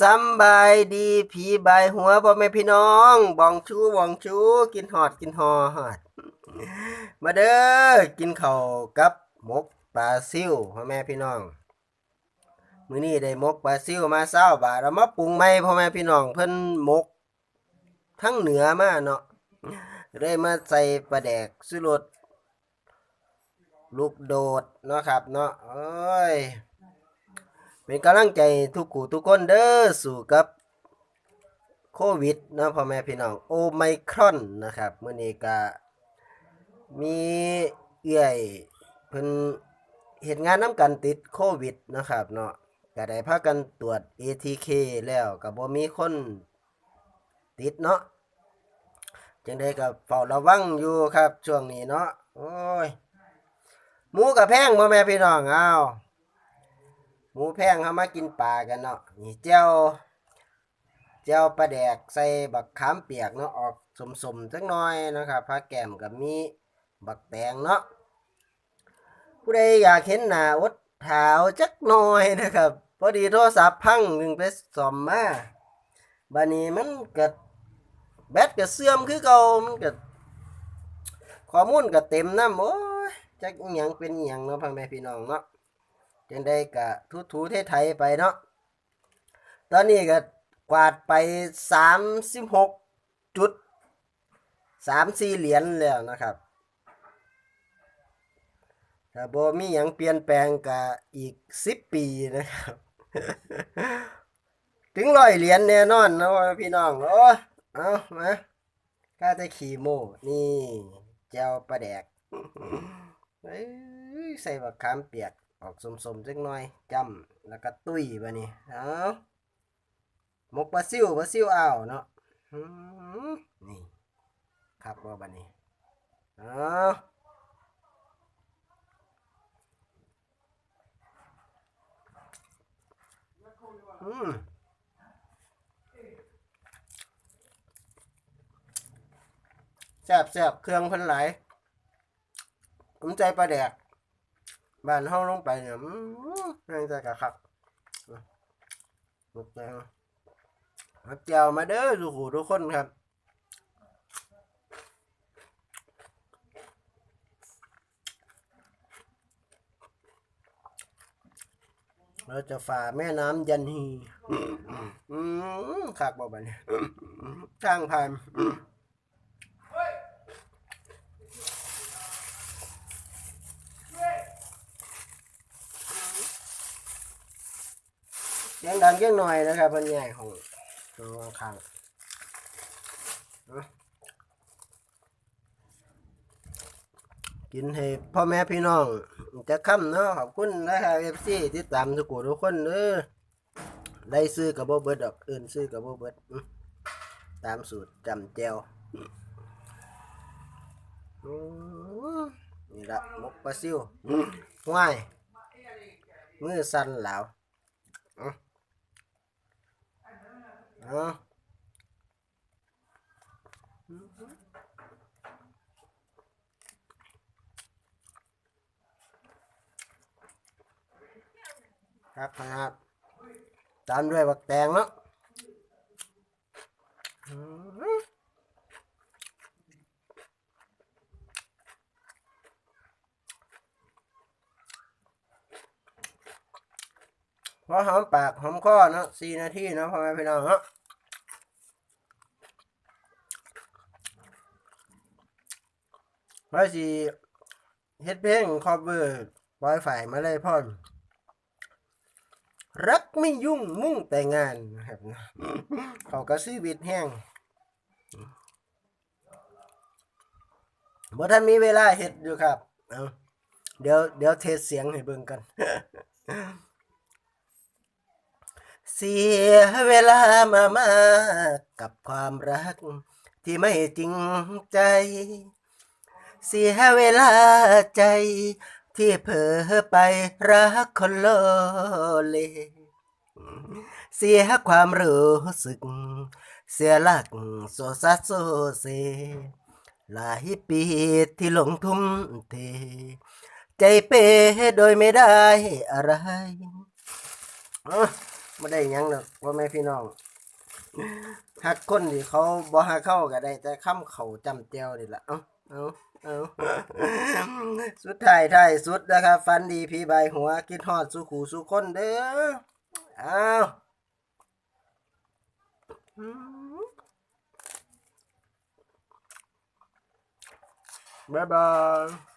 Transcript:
สำบายดีผีบายหัวพ่อแม่พี่น้องบองชูบองชู กินหอดกินหอหอด มาเด้อกินเข้ากับหมกปลาซิวพ่อแม่พี่น้อง มื้อนี้ได้หมกปลาซิวมาเศร้าบาทเรามาปรุงใหม่พ่อแม่พี่น้องเพิ่นหมก ทั้งเหนือมาเนาะเลยมาใส่ปลาแดกสุรสลูกโดดเนาะครับเนาะโอ้ย เป็นกำลังใจทุกคู่ทุกคนเด้อสู่กับโควิดนะพ่อแม่พี่น้องโอไมครอนนะครับเมื้อนี้ก็มีเอื้อยเพิ่นเฮ็ดงานนํกันติดโควิดนะครับเนาะก็ได้พากันตรวจ ATK แล้วก็บ่มีคนติดเนาะจังได้ก็เฝ้าระวังอยู่ครับช่วงนี้เนาะโอ้ยหมูกับแพงพ่อแม่พี่น้องอ้าว หมูแพงเขามากินปลากันเนาะนี่เจ้าเจ้าปลาแดกใส่บักขามเปียกเนาะออกสมๆจักหน่อยนะครับผักแก้มกับมีบักแตงเนาะผู้ใดอยากเห็นหน้าอดถาวจักหน่อยนะครับพอดีโทรศัพท์พังหนึ่งไปซ่อมมาบัดนี้มันเก็แบตก็เสื่อมคือเก่ามันก็ข้อมูลก็เต็มน้ำโอ้ยจักอิหยังเป็นอิหยังเนาะพ่อแม่พี่น้องเนาะ จังได้กะทูทูไทไทยไปเนาะตอนนี้ก็กวาดไปสามสิบหกจุดสามสี่เหรียญแล้วนะครับถ้าบ่มีหยังเปลี่ยนแปลงก็อีกสิบปีนะครับ ถึงร้อยเหรียญแน่นอนนะพี่น้องโอ้เอามาข้าจะขี่โมนี่เจ้าปลาแดกใส่บักขามเปียก ออกสมๆจักหน่อยจำแล้วก็ตุ้ยบะนี่เอาหมกปลาซิวปลาซิวอ้าวเนาะนี่ครับว่าบะนี่เอาอืมแซ่บแซ่บเครื่องพันไหลผมใจปลาแดก บ้านเฮาลงไปเนี่ยนั่งใจกะคักหมดแล้วมาเจียวมาเด้อทุกผู้ทุกคนครับเราจะฝ่าแม่น้ำยันฮีอืมคักบ่บัดนี้ทางผ่าน สียงดังเสียงหน่อยนะครับเพันใหญ่ของตัวข้างกินให้พ่อแม่พี่น้องจะค่ำเนาะขอบคุณนะครับเอฟซีที่ตามทุกคนทุกคนเด้อได้ซื้อกับโบเบิร์ดดอกอื่นซื้อกับโบเบิร์ดตามสูตรจำแจวนี่ละมกปลาซิวอื้อห้วยมือสั่นหลาว ครับครับตามด้วยบักแตงเนาะ พอหอมปากหอมคอเนาะสี่นาทีเนาะพ่อแม่พี่น้องเนาะว่าสิเฮ็ดเพลงคอเวอร์ปล่อยฝ่ายมาเลยพ่อรักไม่ยุ่งมุ่งแต่งานนะครับเขาก็ชีวิตแห้งบ่ทันมีเวลาเฮ็ดอยู่ครับเเดี๋ยวเดี๋ยวเทสเสียงให้เบิ่งกัน เสียเวลามามากกับความรักที่ไม่จริงใจ เสียเวลาใจที่เผลอไปรักคนโลเล เสียความรู้สึก เสียหลักโซซัสโซเซหลายปีที่ลงทุ่มเท ใจเปโดยไม่ได้อะไร ไม่ได้ยังหรอกว่าแม่พี่น้องหักคนที่เขาบ่หักเข้าก็ได้ แต่ค้ำเขาจำเจียวนี่แหละเอ้าเอาเอาสุดท้ายท้ายสุดนะครับฟันดีพี่ใบหัวคิดฮอดสู่ขู่สู่คนเด้อเอาบ๊ายบาย